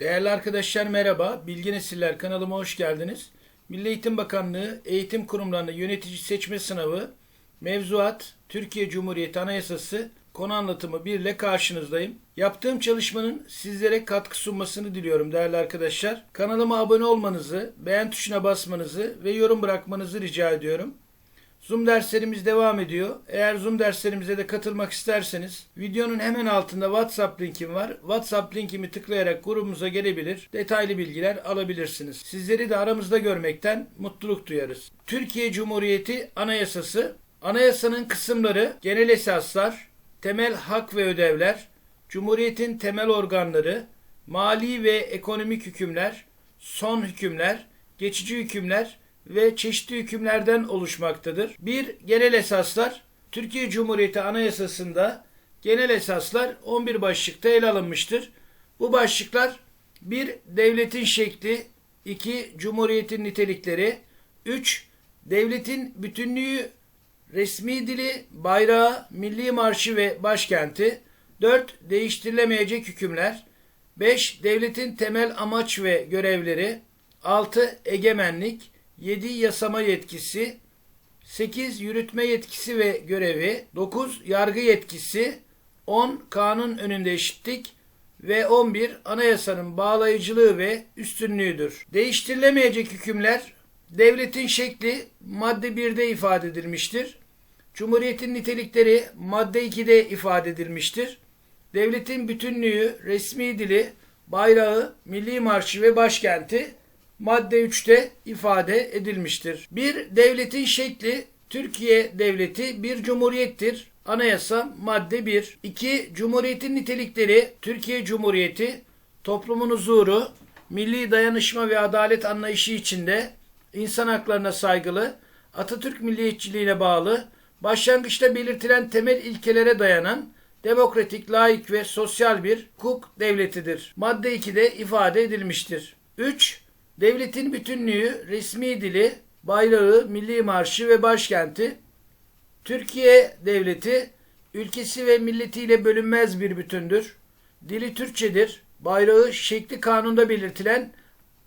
Değerli arkadaşlar merhaba. Bilgi Nesiller kanalıma hoş geldiniz. Milli Eğitim Bakanlığı Eğitim Kurumlarında Yönetici Seçme Sınavı Mevzuat Türkiye Cumhuriyeti Anayasası konu anlatımı 1 ile karşınızdayım. Yaptığım çalışmanın sizlere katkı sunmasını diliyorum değerli arkadaşlar. Kanalıma abone olmanızı, beğen tuşuna basmanızı ve yorum bırakmanızı rica ediyorum. Zoom derslerimiz devam ediyor. Eğer Zoom derslerimize de katılmak isterseniz videonun hemen altında WhatsApp linkim var. WhatsApp linkimi tıklayarak grubumuza gelebilir. Detaylı bilgiler alabilirsiniz. Sizleri de aramızda görmekten mutluluk duyarız. Türkiye Cumhuriyeti Anayasası Anayasanın kısımları genel esaslar, temel hak ve ödevler, Cumhuriyetin temel organları, mali ve ekonomik hükümler, son hükümler, geçici hükümler ve çeşitli hükümlerden oluşmaktadır. Bir, genel esaslar. Türkiye Cumhuriyeti Anayasası'nda genel esaslar 11 başlıkta ele alınmıştır. Bu başlıklar 1. Devletin şekli 2. Cumhuriyetin nitelikleri 3. Devletin bütünlüğü, resmi dili, bayrağı, milli marşı ve başkenti 4. Değiştirilemeyecek hükümler 5. Devletin temel amaç ve görevleri 6. Egemenlik 7 yasama yetkisi, 8 yürütme yetkisi ve görevi, 9 yargı yetkisi, 10 kanun önünde eşitlik ve 11 anayasanın bağlayıcılığı ve üstünlüğüdür. Değiştirilemeyecek hükümler devletin şekli madde 1'de ifade edilmiştir. Cumhuriyetin nitelikleri madde 2'de ifade edilmiştir. Devletin bütünlüğü, resmi dili, bayrağı, milli marşı ve başkenti madde 3'te ifade edilmiştir. Bir devletin şekli Türkiye devleti bir cumhuriyettir. Anayasa madde 1. 2. Cumhuriyetin nitelikleri Türkiye Cumhuriyeti toplumun huzuru, milli dayanışma ve adalet anlayışı içinde insan haklarına saygılı, Atatürk milliyetçiliğine bağlı, başlangıçta belirtilen temel ilkelere dayanan demokratik, laik ve sosyal bir hukuk devletidir. Madde 2'de ifade edilmiştir. 3. Devletin bütünlüğü, resmi dili, bayrağı, milli marşı ve başkenti, Türkiye devleti, ülkesi ve milletiyle bölünmez bir bütündür. Dili Türkçedir. Bayrağı şekli kanunda belirtilen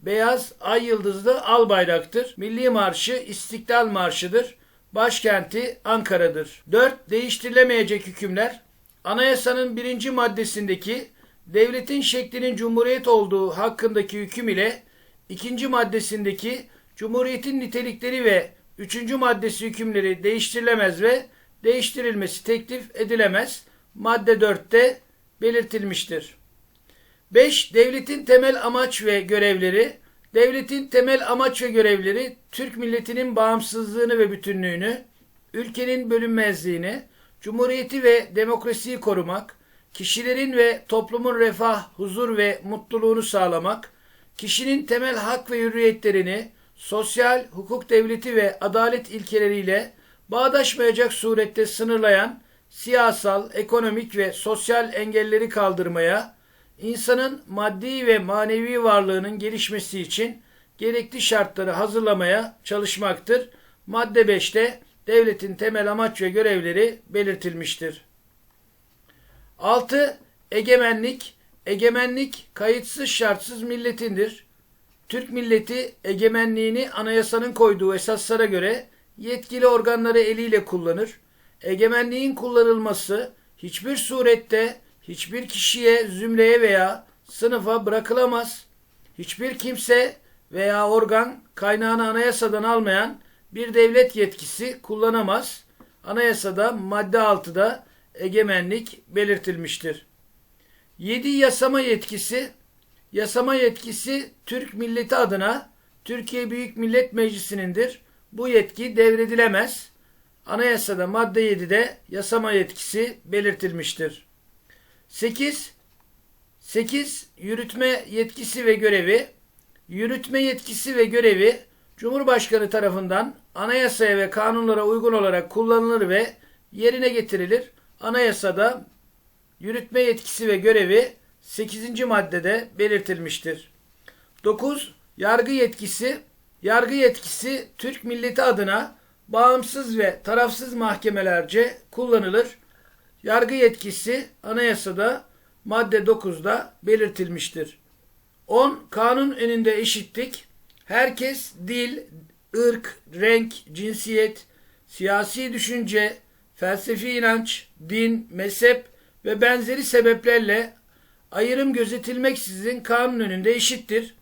beyaz ay yıldızlı al bayraktır. Milli marşı İstiklal Marşı'dır. Başkenti Ankara'dır. 4. Değiştirilemeyecek hükümler. Anayasanın birinci maddesindeki devletin şeklinin cumhuriyet olduğu hakkındaki hüküm ile ikinci maddesindeki Cumhuriyetin nitelikleri ve üçüncü maddesi hükümleri değiştirilemez ve değiştirilmesi teklif edilemez. Madde 4'te belirtilmiştir. 5. Devletin temel amaç ve görevleri Devletin temel amaç ve görevleri Türk milletinin bağımsızlığını ve bütünlüğünü, ülkenin bölünmezliğini, cumhuriyeti ve demokrasiyi korumak, kişilerin ve toplumun refah, huzur ve mutluluğunu sağlamak, kişinin temel hak ve hürriyetlerini sosyal, hukuk devleti ve adalet ilkeleriyle bağdaşmayacak surette sınırlayan siyasal, ekonomik ve sosyal engelleri kaldırmaya, insanın maddi ve manevi varlığının gelişmesi için gerekli şartları hazırlamaya çalışmaktır. Madde 5'te devletin temel amaç ve görevleri belirtilmiştir. 6. Egemenlik Egemenlik kayıtsız şartsız milletindir. Türk milleti egemenliğini anayasanın koyduğu esaslara göre yetkili organları eliyle kullanır. Egemenliğin kullanılması hiçbir surette hiçbir kişiye, zümreye veya sınıfa bırakılamaz. Hiçbir kimse veya organ kaynağını anayasadan almayan bir devlet yetkisi kullanamaz. Anayasada madde 6'da egemenlik belirtilmiştir. 7 yasama yetkisi Yasama yetkisi Türk milleti adına Türkiye Büyük Millet Meclisi'nindir. Bu yetki devredilemez. Anayasada madde 7'de yasama yetkisi belirtilmiştir. 8. 8. Yürütme yetkisi ve görevi Yürütme yetkisi ve görevi Cumhurbaşkanı tarafından anayasaya ve kanunlara uygun olarak kullanılır ve yerine getirilir. Anayasada yürütme yetkisi ve görevi 8. maddede belirtilmiştir. 9. Yargı yetkisi Yargı yetkisi Türk milleti adına bağımsız ve tarafsız mahkemelerce kullanılır. Yargı yetkisi anayasada madde 9'da belirtilmiştir. 10. Kanun önünde eşitlik. Herkes dil, ırk, renk, cinsiyet, siyasi düşünce, felsefi inanç, din, mezhep ve benzeri sebeplerle ayrım gözetilmeksizin kanun önünde eşittir.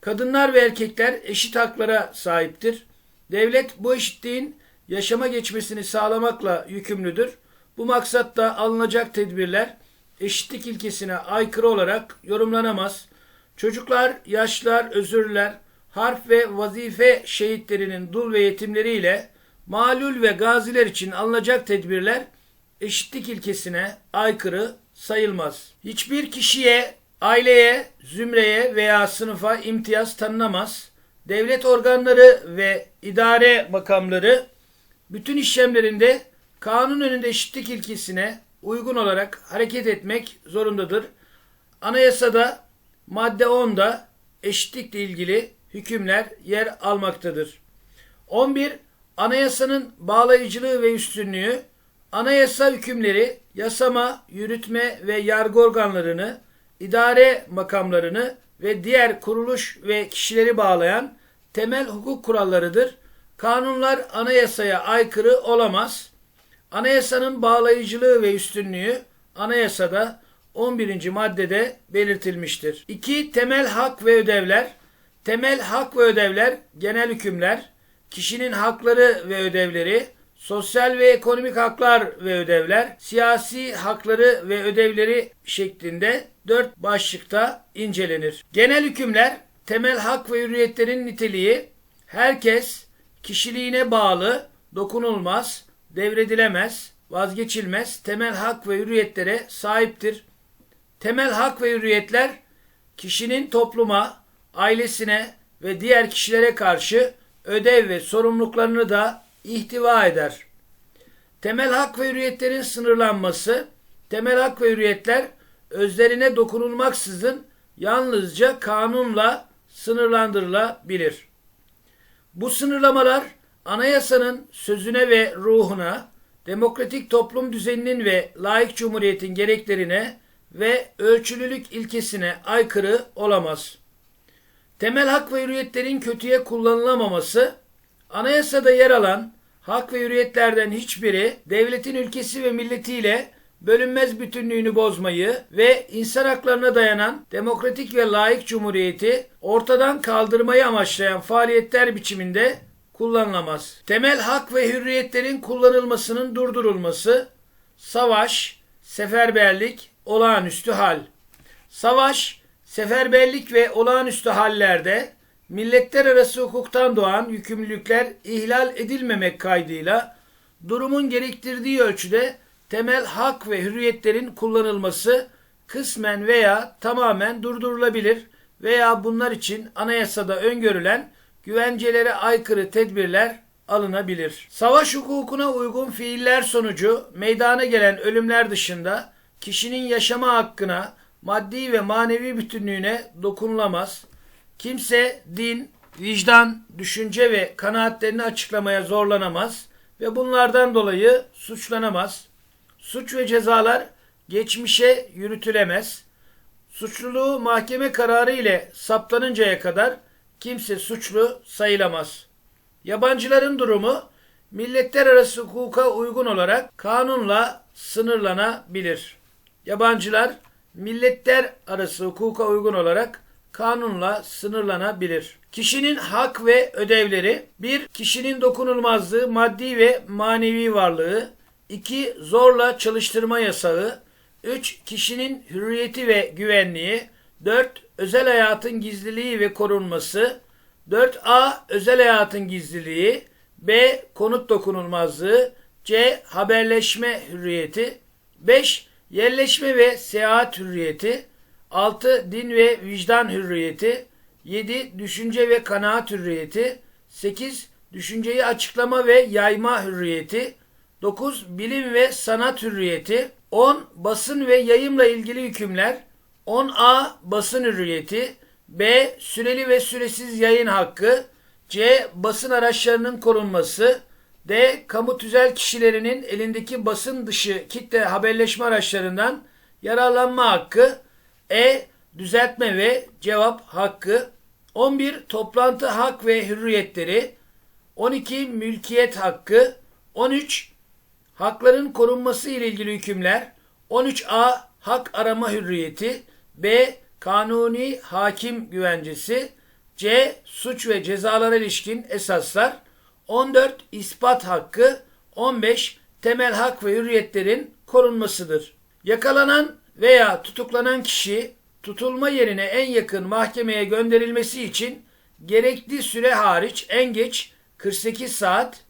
Kadınlar ve erkekler eşit haklara sahiptir. Devlet bu eşitliğin yaşama geçmesini sağlamakla yükümlüdür. Bu maksatta alınacak tedbirler eşitlik ilkesine aykırı olarak yorumlanamaz. Çocuklar, yaşlılar, özürler, harf ve vazife şehitlerinin dul ve yetimleriyle malul ve gaziler için alınacak tedbirler eşitlik ilkesine aykırı sayılmaz. Hiçbir kişiye, aileye, zümreye veya sınıfa imtiyaz tanınamaz. Devlet organları ve idare makamları bütün işlemlerinde kanun önünde eşitlik ilkesine uygun olarak hareket etmek zorundadır. Anayasada madde 10'da eşitlikle ilgili hükümler yer almaktadır. 11. Anayasanın bağlayıcılığı ve üstünlüğü anayasa hükümleri yasama, yürütme ve yargı organlarını, idare makamlarını ve diğer kuruluş ve kişileri bağlayan temel hukuk kurallarıdır. Kanunlar anayasaya aykırı olamaz. Anayasanın bağlayıcılığı ve üstünlüğü anayasada 11. maddede belirtilmiştir. 2. Temel hak ve ödevler. Temel hak ve ödevler genel hükümler, kişinin hakları ve ödevleri, sosyal ve ekonomik haklar ve ödevler, siyasi hakları ve ödevleri şeklinde dört başlıkta incelenir. Genel hükümler, temel hak ve hürriyetlerin niteliği, herkes kişiliğine bağlı, dokunulmaz, devredilemez, vazgeçilmez temel hak ve hürriyetlere sahiptir. Temel hak ve hürriyetler kişinin topluma, ailesine ve diğer kişilere karşı ödev ve sorumluluklarını da ihtiva eder. Temel hak ve hürriyetlerin sınırlanması, temel hak ve hürriyetler özlerine dokunulmaksızın yalnızca kanunla sınırlandırılabilir. Bu sınırlamalar anayasanın sözüne ve ruhuna, demokratik toplum düzeninin ve laik cumhuriyetin gereklerine ve ölçülülük ilkesine aykırı olamaz. Temel hak ve hürriyetlerin kötüye kullanılamaması, anayasada yer alan hak ve hürriyetlerden hiçbiri devletin ülkesi ve milletiyle bölünmez bütünlüğünü bozmayı ve insan haklarına dayanan demokratik ve layık cumhuriyeti ortadan kaldırmayı amaçlayan faaliyetler biçiminde kullanılamaz. Temel hak ve hürriyetlerin kullanılmasının durdurulması, savaş, seferberlik, olağanüstü hal. Savaş, seferberlik ve olağanüstü hallerde milletler arası hukuktan doğan yükümlülükler ihlal edilmemek kaydıyla durumun gerektirdiği ölçüde temel hak ve hürriyetlerin kullanılması kısmen veya tamamen durdurulabilir veya bunlar için anayasada öngörülen güvencelere aykırı tedbirler alınabilir. Savaş hukukuna uygun fiiller sonucu meydana gelen ölümler dışında kişinin yaşama hakkına, maddi ve manevi bütünlüğüne dokunulamaz. Kimse din, vicdan, düşünce ve kanaatlerini açıklamaya zorlanamaz ve bunlardan dolayı suçlanamaz. Suç ve cezalar geçmişe yürütülemez. Suçluluğu mahkeme kararı ile saptanıncaya kadar kimse suçlu sayılamaz. Yabancıların durumu milletler arası hukuka uygun olarak kanunla sınırlanabilir. Yabancılar milletler arası hukuka uygun olarak kanunla sınırlanabilir. Kişinin hak ve ödevleri 1. Kişinin dokunulmazlığı, maddi ve manevi varlığı 2. Zorla çalıştırma yasağı 3. Kişinin hürriyeti ve güvenliği 4. Özel hayatın gizliliği ve korunması 4a. Özel hayatın gizliliği B. Konut dokunulmazlığı C. Haberleşme hürriyeti 5. Yerleşme ve seyahat hürriyeti 6. Din ve vicdan hürriyeti 7. Düşünce ve kanaat hürriyeti 8. Düşünceyi açıklama ve yayma hürriyeti 9. Bilim ve sanat hürriyeti 10. Basın ve yayımla ilgili hükümler 10A. Basın hürriyeti B. Süreli ve süresiz yayın hakkı C. Basın araçlarının korunması D. Kamu tüzel kişilerinin elindeki basın dışı kitle haberleşme araçlarından yararlanma hakkı E. düzeltme ve cevap hakkı. 11. Toplantı hak ve hürriyetleri. 12. Mülkiyet hakkı. 13. Hakların korunması ile ilgili hükümler. 13a hak arama hürriyeti. B. Kanuni hakim güvencesi. C. Suç ve cezalara ilişkin esaslar. 14. ispat hakkı. 15. Temel hak ve hürriyetlerin korunmasıdır. Yakalanan veya tutuklanan kişi tutulma yerine en yakın mahkemeye gönderilmesi için gerekli süre hariç en geç 48 saat,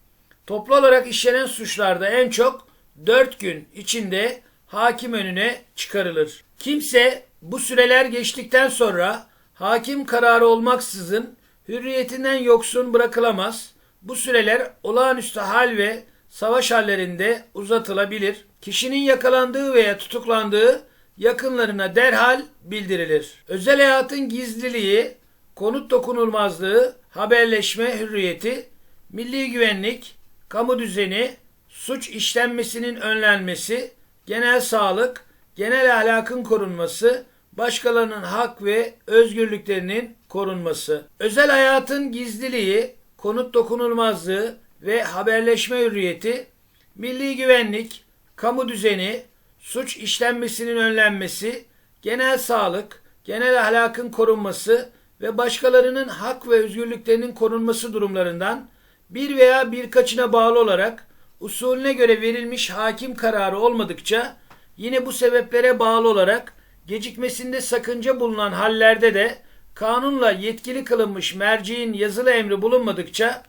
toplu olarak işlenen suçlarda en çok 4 gün içinde hakim önüne çıkarılır. Kimse bu süreler geçtikten sonra hakim kararı olmaksızın hürriyetinden yoksun bırakılamaz. Bu süreler olağanüstü hal ve savaş hallerinde uzatılabilir. Kişinin yakalandığı veya tutuklandığı yakınlarına derhal bildirilir. Özel hayatın gizliliği, konut dokunulmazlığı, haberleşme hürriyeti, milli güvenlik, kamu düzeni, suç işlenmesinin önlenmesi, genel sağlık, genel ahlakın korunması, başkalarının hak ve özgürlüklerinin korunması. Özel hayatın gizliliği, konut dokunulmazlığı ve haberleşme hürriyeti, milli güvenlik, kamu düzeni, suç işlenmesinin önlenmesi, genel sağlık, genel ahlakın korunması ve başkalarının hak ve özgürlüklerinin korunması durumlarından bir veya birkaçına bağlı olarak usulüne göre verilmiş hakim kararı olmadıkça yine bu sebeplere bağlı olarak gecikmesinde sakınca bulunan hallerde de kanunla yetkili kılınmış merciğin yazılı emri bulunmadıkça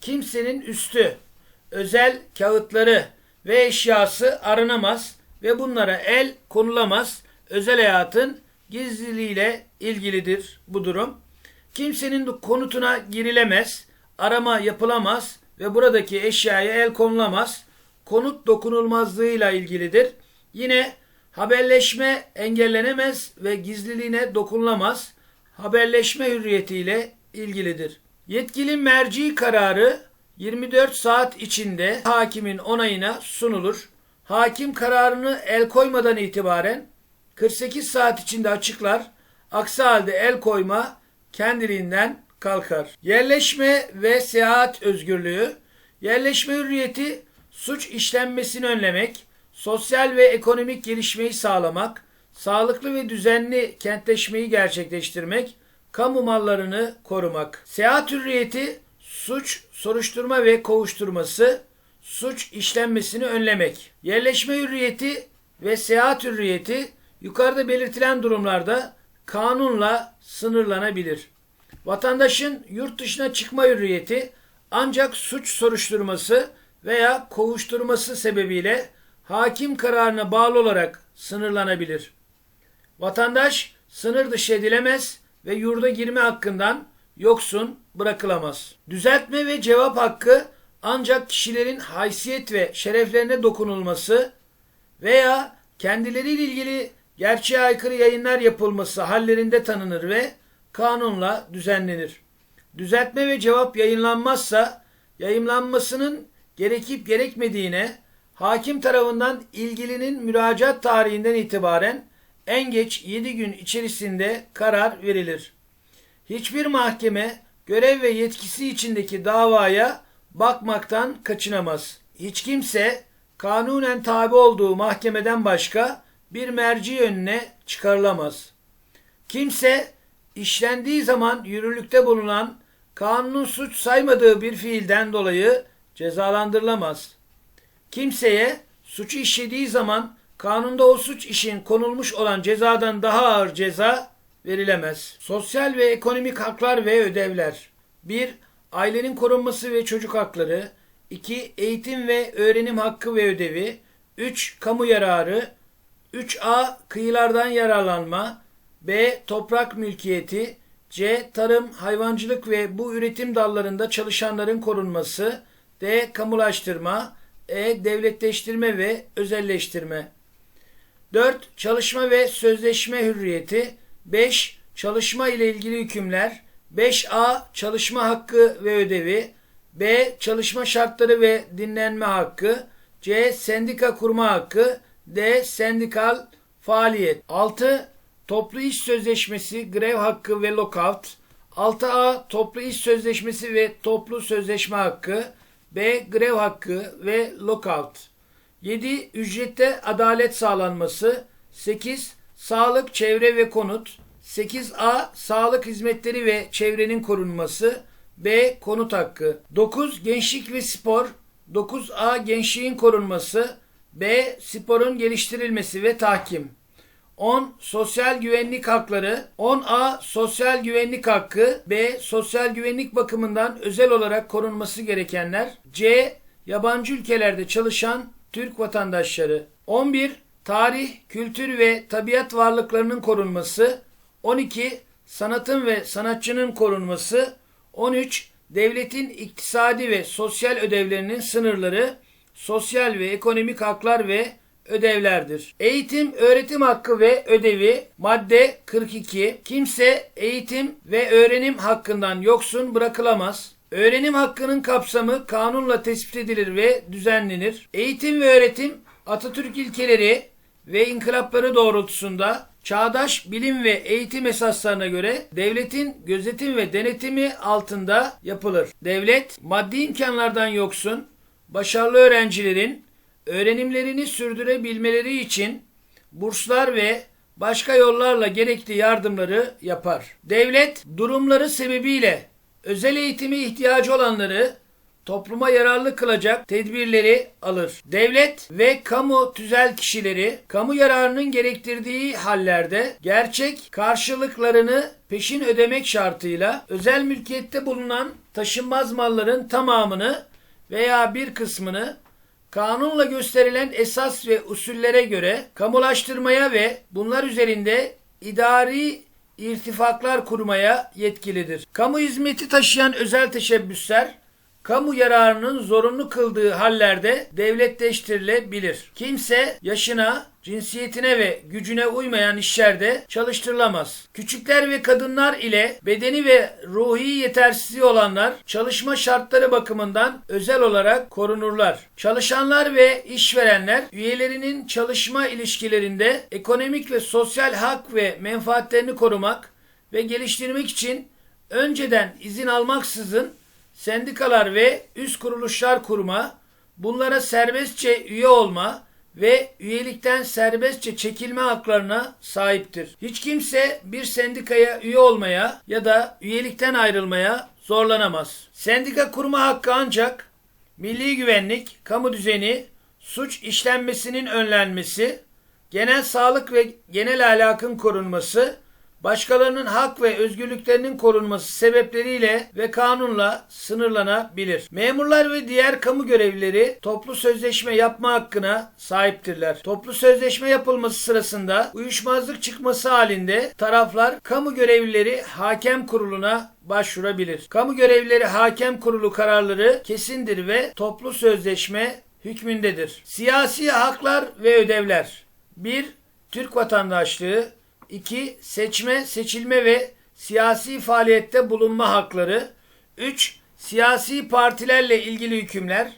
kimsenin üstü, özel kağıtları ve eşyası aranamaz ve bunlara el konulamaz. Özel hayatın gizliliğiyle ilgilidir bu durum. Kimsenin konutuna girilemez, arama yapılamaz ve buradaki eşyaya el konulamaz. Konut dokunulmazlığıyla ilgilidir. Yine haberleşme engellenemez ve gizliliğine dokunulamaz. Haberleşme hürriyetiyle ilgilidir. Yetkili merci kararı 24 saat içinde hakimin onayına sunulur. Hakim kararını el koymadan itibaren 48 saat içinde açıklar. Aksi halde el koyma kendiliğinden kalkar. Yerleşme ve seyahat özgürlüğü, yerleşme hürriyeti suç işlenmesini önlemek, sosyal ve ekonomik gelişmeyi sağlamak, sağlıklı ve düzenli kentleşmeyi gerçekleştirmek, kamu mallarını korumak. Seyahat hürriyeti suç, soruşturma ve kovuşturması, suç işlenmesini önlemek. Yerleşme hürriyeti ve seyahat hürriyeti yukarıda belirtilen durumlarda kanunla sınırlanabilir. Vatandaşın yurt dışına çıkma hürriyeti ancak suç soruşturması veya kovuşturması sebebiyle hakim kararına bağlı olarak sınırlanabilir. Vatandaş sınır dışı edilemez ve yurda girme hakkından yoksun bırakılamaz. Düzeltme ve cevap hakkı ancak kişilerin haysiyet ve şereflerine dokunulması veya kendileriyle ilgili gerçeğe aykırı yayınlar yapılması hallerinde tanınır ve kanunla düzenlenir. Düzeltme ve cevap yayınlanmazsa yayınlanmasının gerekip gerekmediğine hakim tarafından ilgilinin müracaat tarihinden itibaren en geç 7 gün içerisinde karar verilir. Hiçbir mahkeme görev ve yetkisi içindeki davaya bakmaktan kaçınamaz. Hiç kimse kanunen tabi olduğu mahkemeden başka bir merci önüne çıkarılamaz. Kimse işlendiği zaman yürürlükte bulunan kanunun suç saymadığı bir fiilden dolayı cezalandırılamaz. Kimseye suçu işlediği zaman kanunda o suç işin konulmuş olan cezadan daha ağır ceza verilemez. Sosyal ve ekonomik haklar ve ödevler. 1. Ailenin korunması ve çocuk hakları. 2. Eğitim ve öğrenim hakkı ve ödevi. 3. Kamu yararı. 3A. Kıyılardan yararlanma. B. Toprak mülkiyeti. C. Tarım, hayvancılık ve bu üretim dallarında çalışanların korunması. D. Kamulaştırma. E. Devletleştirme ve özelleştirme. 4. Çalışma ve sözleşme hürriyeti. 5. Çalışma ile ilgili hükümler. 5A. Çalışma hakkı ve ödevi. B. Çalışma şartları ve dinlenme hakkı. C. Sendika kurma hakkı. D. Sendikal faaliyet. 6. toplu iş sözleşmesi, grev hakkı ve lockout. 6A toplu iş sözleşmesi ve toplu sözleşme hakkı. B. Grev hakkı ve lockout. 7. Ücrette adalet sağlanması. 8. Sağlık, çevre ve konut. 8A. Sağlık hizmetleri ve çevrenin korunması. B. Konut hakkı. 9. Gençlik ve spor. 9A. Gençliğin korunması. B. Sporun geliştirilmesi ve tahkim. 10. Sosyal güvenlik hakları. 10A. Sosyal güvenlik hakkı. B. Sosyal güvenlik bakımından özel olarak korunması gerekenler. C. Yabancı ülkelerde çalışan Türk vatandaşları. 11. Tarih, kültür ve tabiat varlıklarının korunması. 12. Sanatın ve sanatçının korunması. 13. Devletin iktisadi ve sosyal ödevlerinin sınırları, sosyal ve ekonomik haklar ve ödevlerdir. Eğitim, öğretim hakkı ve ödevi madde 42. Kimse eğitim ve öğrenim hakkından yoksun bırakılamaz. Öğrenim hakkının kapsamı kanunla tespit edilir ve düzenlenir. Eğitim ve öğretim Atatürk ilkeleri ve inkılapları doğrultusunda çağdaş bilim ve eğitim esaslarına göre devletin gözetim ve denetimi altında yapılır. Devlet maddi imkanlardan yoksun, başarılı öğrencilerin öğrenimlerini sürdürebilmeleri için burslar ve başka yollarla gerekli yardımları yapar. Devlet durumları sebebiyle özel eğitime ihtiyacı olanları topluma yararlı kılacak tedbirleri alır. Devlet ve kamu tüzel kişileri kamu yararının gerektirdiği hallerde gerçek karşılıklarını peşin ödemek şartıyla özel mülkiyette bulunan taşınmaz malların tamamını veya bir kısmını kanunla gösterilen esas ve usullere göre kamulaştırmaya ve bunlar üzerinde idari irtifaklar kurmaya yetkilidir. Kamu hizmeti taşıyan özel teşebbüsler kamu yararının zorunlu kıldığı hallerde devletleştirilebilir. Kimse yaşına, cinsiyetine ve gücüne uymayan işlerde çalıştırılamaz. Küçükler ve kadınlar ile bedeni ve ruhi yetersizliği olanlar çalışma şartları bakımından özel olarak korunurlar. Çalışanlar ve işverenler üyelerinin çalışma ilişkilerinde ekonomik ve sosyal hak ve menfaatlerini korumak ve geliştirmek için önceden izin almaksızın sendikalar ve üst kuruluşlar kurma, bunlara serbestçe üye olma ve üyelikten serbestçe çekilme haklarına sahiptir. Hiç kimse bir sendikaya üye olmaya ya da üyelikten ayrılmaya zorlanamaz. Sendika kurma hakkı ancak milli güvenlik, kamu düzeni, suç işlenmesinin önlenmesi, genel sağlık ve genel ahlakın korunması, başkalarının hak ve özgürlüklerinin korunması sebepleriyle ve kanunla sınırlanabilir. Memurlar ve diğer kamu görevlileri toplu sözleşme yapma hakkına sahiptirler. Toplu sözleşme yapılması sırasında uyuşmazlık çıkması halinde taraflar kamu görevlileri hakem kuruluna başvurabilir. Kamu görevlileri hakem kurulu kararları kesindir ve toplu sözleşme hükmündedir. Siyasi haklar ve ödevler 1. Türk vatandaşlığı 2. Seçme, seçilme ve siyasi faaliyette bulunma hakları. 3. Siyasi partilerle ilgili hükümler.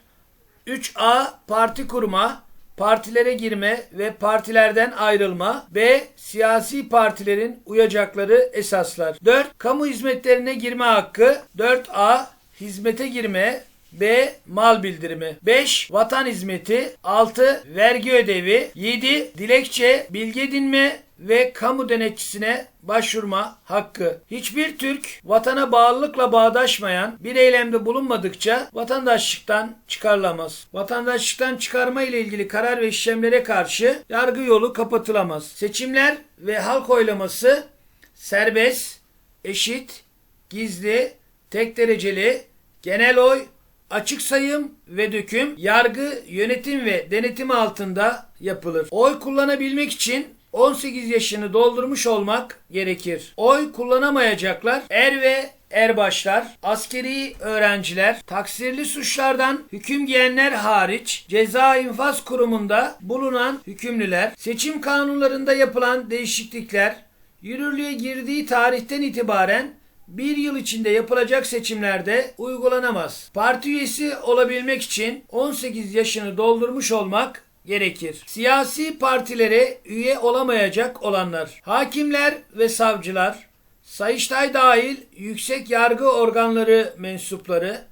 3A. Parti kurma, partilere girme ve partilerden ayrılma. B. Siyasi partilerin uyacakları esaslar. 4. Kamu hizmetlerine girme hakkı. 4A. Hizmete girme, B. Mal bildirimi. 5. Vatan hizmeti. 6. Vergi ödevi. 7. Dilekçe, bilgi edinme ve kamu denetçisine başvurma hakkı. Hiçbir Türk vatana bağlılıkla bağdaşmayan bir eylemde bulunmadıkça vatandaşlıktan çıkarılamaz. Vatandaşlıktan çıkarma ile ilgili karar ve işlemlere karşı yargı yolu kapatılamaz. Seçimler ve halk oylaması serbest, eşit, gizli, tek dereceli, genel oy, açık sayım ve döküm, yargı, yönetim ve denetim altında yapılır. Oy kullanabilmek için 18 yaşını doldurmuş olmak gerekir. Oy kullanamayacaklar er ve erbaşlar, askeri öğrenciler, taksirli suçlardan hüküm giyenler hariç ceza infaz kurumunda bulunan hükümlüler, seçim kanunlarında yapılan değişiklikler, yürürlüğe girdiği tarihten itibaren bir yıl içinde yapılacak seçimlerde uygulanamaz. Parti üyesi olabilmek için 18 yaşını doldurmuş olmak gerekir. Siyasi partilere üye olamayacak olanlar, hakimler ve savcılar, Sayıştay dahil yüksek yargı organları mensupları,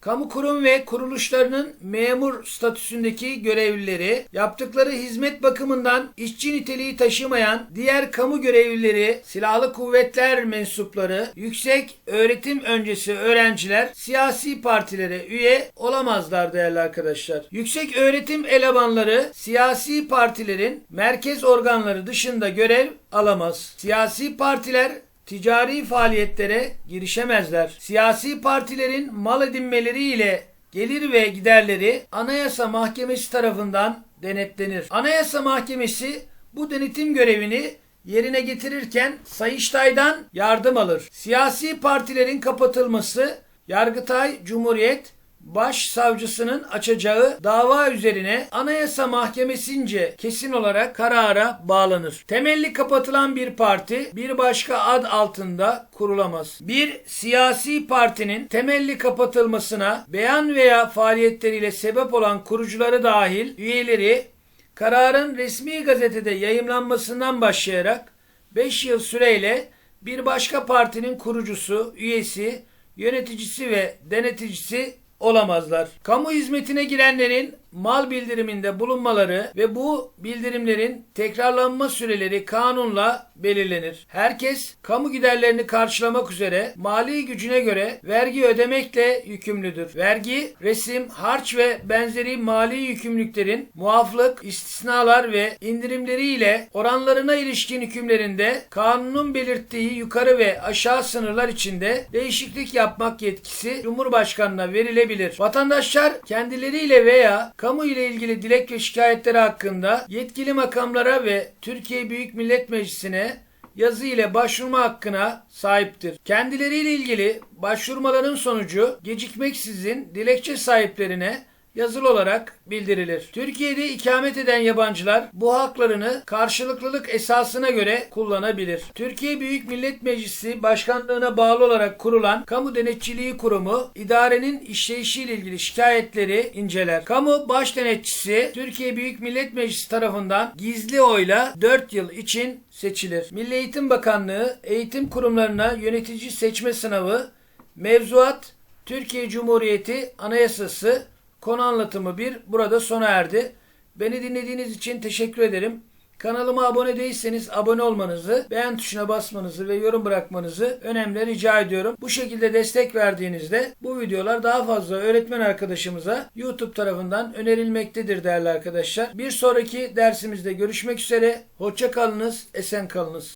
kamu kurum ve kuruluşlarının memur statüsündeki görevlileri, yaptıkları hizmet bakımından işçi niteliği taşımayan diğer kamu görevlileri, silahlı kuvvetler mensupları, yüksek öğretim öncesi öğrenciler siyasi partilere üye olamazlar değerli arkadaşlar. Yüksek öğretim elemanları siyasi partilerin merkez organları dışında görev alamaz. Siyasi partiler ticari faaliyetlere girişemezler. Siyasi partilerin mal edinmeleri ile gelir ve giderleri Anayasa Mahkemesi tarafından denetlenir. Anayasa Mahkemesi bu denetim görevini yerine getirirken Sayıştay'dan yardım alır. Siyasi partilerin kapatılması Yargıtay Cumhuriyet Başsavcısının açacağı dava üzerine Anayasa Mahkemesince kesin olarak karara bağlanır. Temelli kapatılan bir parti bir başka ad altında kurulamaz. Bir siyasi partinin temelli kapatılmasına beyan veya faaliyetleriyle sebep olan kurucuları dahil üyeleri kararın resmi gazetede yayımlanmasından başlayarak 5 yıl süreyle bir başka partinin kurucusu, üyesi, yöneticisi ve deneticisi olamazlar. Kamu hizmetine girenlerin mal bildiriminde bulunmaları ve bu bildirimlerin tekrarlanma süreleri kanunla belirlenir. Herkes kamu giderlerini karşılamak üzere mali gücüne göre vergi ödemekle yükümlüdür. Vergi, resim, harç ve benzeri mali yükümlülüklerin muaflık, istisnalar ve indirimleriyle oranlarına ilişkin hükümlerinde kanunun belirttiği yukarı ve aşağı sınırlar içinde değişiklik yapmak yetkisi Cumhurbaşkanına verilebilir. Vatandaşlar kendileriyle veya kamu ile ilgili dilek ve şikayetleri hakkında yetkili makamlara ve Türkiye Büyük Millet Meclisi'ne yazı ile başvurma hakkına sahiptir. Kendileriyle ilgili başvurmaların sonucu gecikmeksizin dilekçe sahiplerine yazılı olarak bildirilir. Türkiye'de ikamet eden yabancılar bu haklarını karşılıklılık esasına göre kullanabilir. Türkiye Büyük Millet Meclisi Başkanlığına bağlı olarak kurulan Kamu Denetçiliği Kurumu idarenin işleyişiyle ilgili şikayetleri inceler. Kamu Baş Denetçisi Türkiye Büyük Millet Meclisi tarafından gizli oyla 4 yıl için seçilir. Milli Eğitim Bakanlığı eğitim kurumlarına yönetici seçme sınavı mevzuat Türkiye Cumhuriyeti Anayasası Konu anlatımı 1 burada sona erdi. Beni dinlediğiniz için teşekkür ederim. Kanalıma abone değilseniz abone olmanızı, beğen tuşuna basmanızı ve yorum bırakmanızı önemli rica ediyorum. Bu şekilde destek verdiğinizde bu videolar daha fazla öğretmen arkadaşımıza YouTube tarafından önerilmektedir değerli arkadaşlar. Bir sonraki dersimizde görüşmek üzere. Hoşça kalınız, esen kalınız.